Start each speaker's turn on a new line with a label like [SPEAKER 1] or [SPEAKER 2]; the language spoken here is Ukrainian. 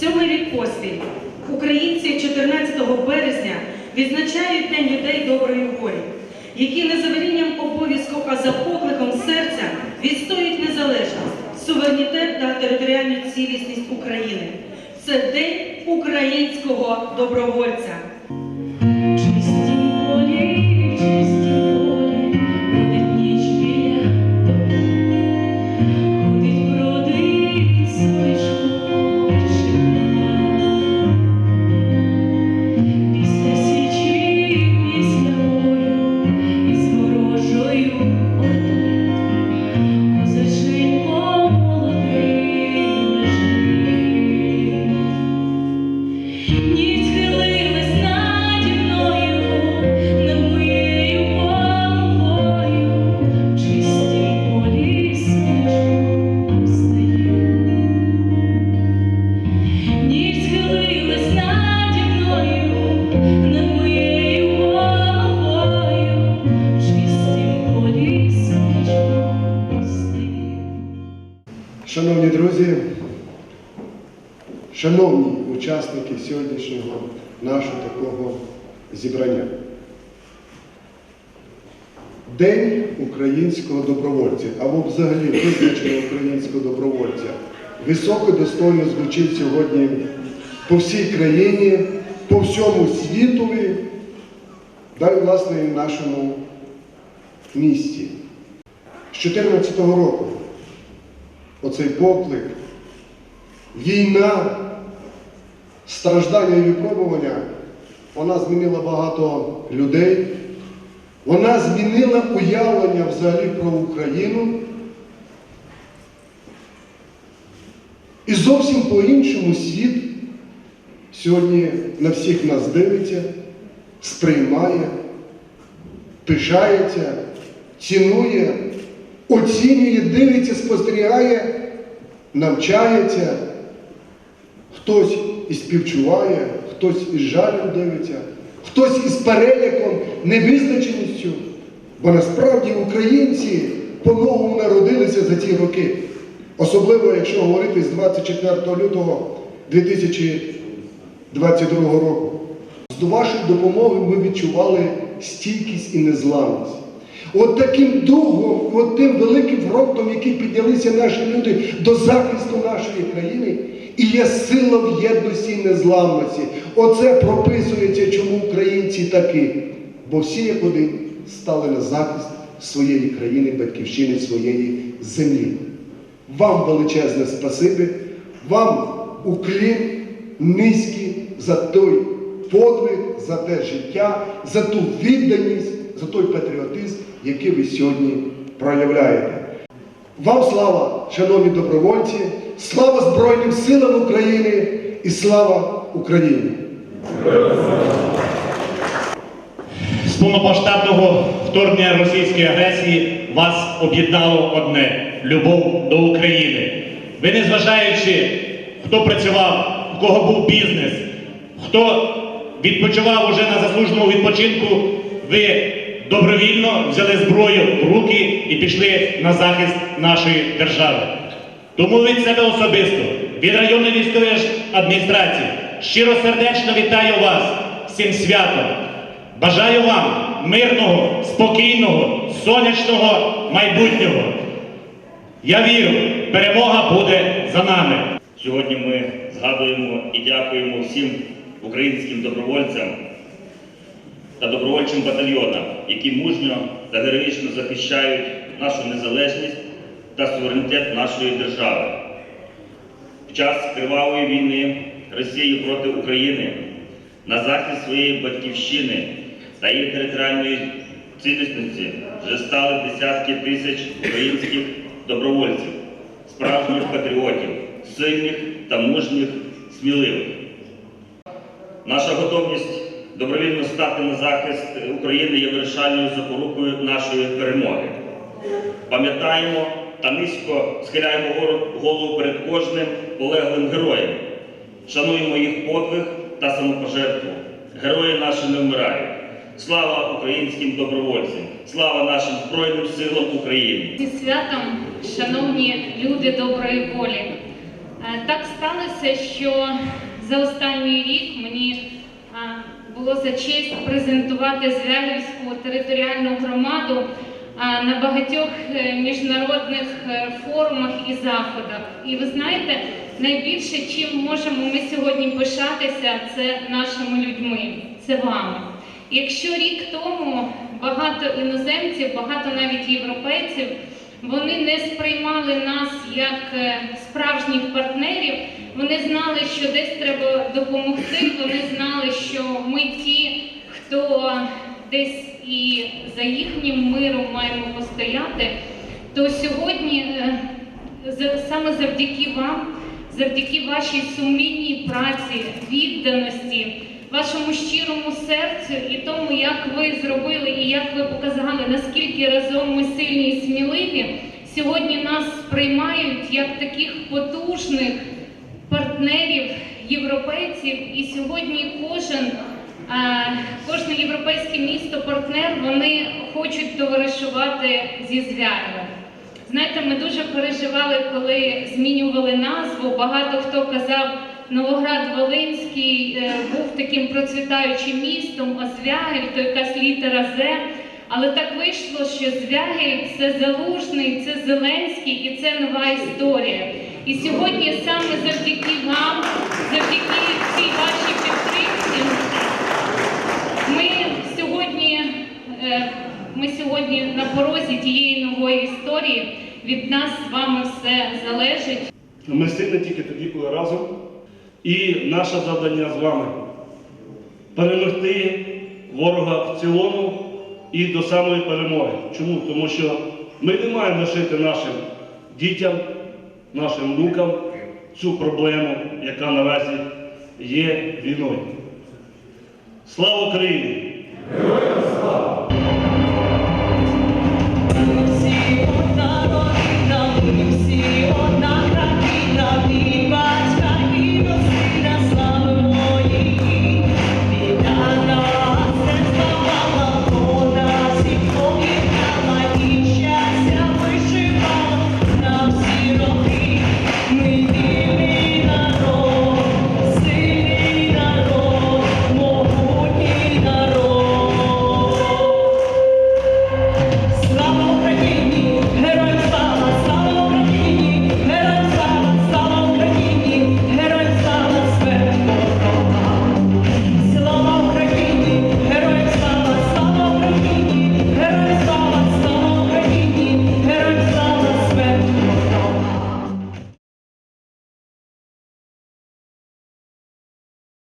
[SPEAKER 1] Сьомий рік поспіль українці 14 березня відзначають День людей доброї волі, які не за велінням обов'язку, а за покликом серця відстоюють незалежність, суверенітет та територіальну цілісність України. Це День українського добровольця.
[SPEAKER 2] Шановні друзі, шановні учасники сьогоднішнього нашого такого зібрання. День українського добровольця або взагалі визначення українського добровольця високо достойно звучить сьогодні по всій країні, по всьому світові, да й власне і в нашому місті. З 2014 року оцей поклик, війна, страждання і випробування, вона змінила багато людей, вона змінила уявлення взагалі про Україну. І зовсім по-іншому світ сьогодні на всіх нас дивиться, сприймає, пишається, цінує, оцінює, дивиться, спостерігає, навчається. Хтось і співчуває, хтось із жалем дивиться, хтось із переляком, невизначеністю. Бо насправді українці по-новому народилися за ці роки. Особливо, якщо говорити з 24 лютого 2022 року. З вашої допомоги ми відчували стійкість і незламність. От таким духом, от тим великим фронтом, який піднялися наші люди до захисту нашої країни, і є сила в єдності і незламності. Оце прописується, чому українці такі. Бо всі як один стали на захист своєї країни, батьківщини, своєї землі. Вам величезне спасибі, вам уклін низький за той подвиг, за те життя, за ту відданість, за той патріотизм, який ви сьогодні проявляєте. Вам слава, шановні добровольці, слава Збройним силам України і слава Україні!
[SPEAKER 3] З повномасштабного вторгнення російської агресії вас об'єднало одне любов до України. Ви, незважаючи, хто працював, у кого був бізнес, хто відпочивав уже на заслуженому відпочинку, ви добровільно взяли зброю в руки і пішли на захист нашої держави. Тому від себе особисто, від районної військової адміністрації, щиро сердечно вітаю вас цим святом. Бажаю вам мирного, спокійного, сонячного майбутнього. Я вірю, перемога буде за нами.
[SPEAKER 4] Сьогодні ми згадуємо і дякуємо всім українським добровольцям та добровольчим батальйонам, які мужньо та героїчно захищають нашу незалежність та суверенітет нашої держави. В час кривавої війни Росії проти України на захист своєї батьківщини та її територіальної цілісності вже стали десятки тисяч українських добровольців, справжніх патріотів, сильних та мужніх, сміливих. Наша готовність добровільно стати на захист України є вирішальною запорукою нашої перемоги. Пам'ятаємо та низько схиляємо голову перед кожним полеглим героєм. Шануємо їх подвиг та самопожертву. Герої наші не вмирають. Слава українським добровольцям! Слава нашим Збройним силам України!
[SPEAKER 5] Зі святом, шановні люди доброї волі,
[SPEAKER 6] Е, Так сталося, що за останній рік мені е, було за честь презентувати Звягільську територіальну громаду на багатьох е, міжнародних е, форумах і заходах. І ви знаєте, найбільше чим можемо ми сьогодні пишатися, це нашими людьми, це вами. Якщо рік тому багато іноземців, багато навіть європейців, вони не сприймали нас як е, справжніх партнерів. Вони знали, що десь треба допомогти. Вони знали, що ми ті, хто десь і за їхнім миром маємо постояти. То сьогодні е, саме завдяки вам, завдяки вашій сумлінній праці, відданості, вашому щирому серцю і тому, як ви зробили і як ви показали, наскільки разом ми сильні і сміливі, сьогодні нас сприймають як таких потужних партнерів, європейців, і сьогодні кожен. Кожне європейське місто-партнер вони хочуть товаришувати зі звяром. Знаєте, ми дуже переживали, коли змінювали назву. Багато хто казав, Новоград Волинський е, був таким процвітаючим містом, а Звягель то якась літера З. Але так вийшло, що Звягель це Залужний, це Зеленський і це нова історія. І сьогодні саме завдяки вам, завдяки цій вашій підтримці, ми сьогодні, е, ми сьогодні на порозі тієї нової історії. Від нас з вами все залежить.
[SPEAKER 5] Ми сильні тільки тоді, коли разом. І наше завдання з вами перемогти ворога в цілому і до самої перемоги. Чому? Тому що ми не маємо лишити нашим дітям, нашим внукам цю проблему, яка наразі є війною. Слава Україні!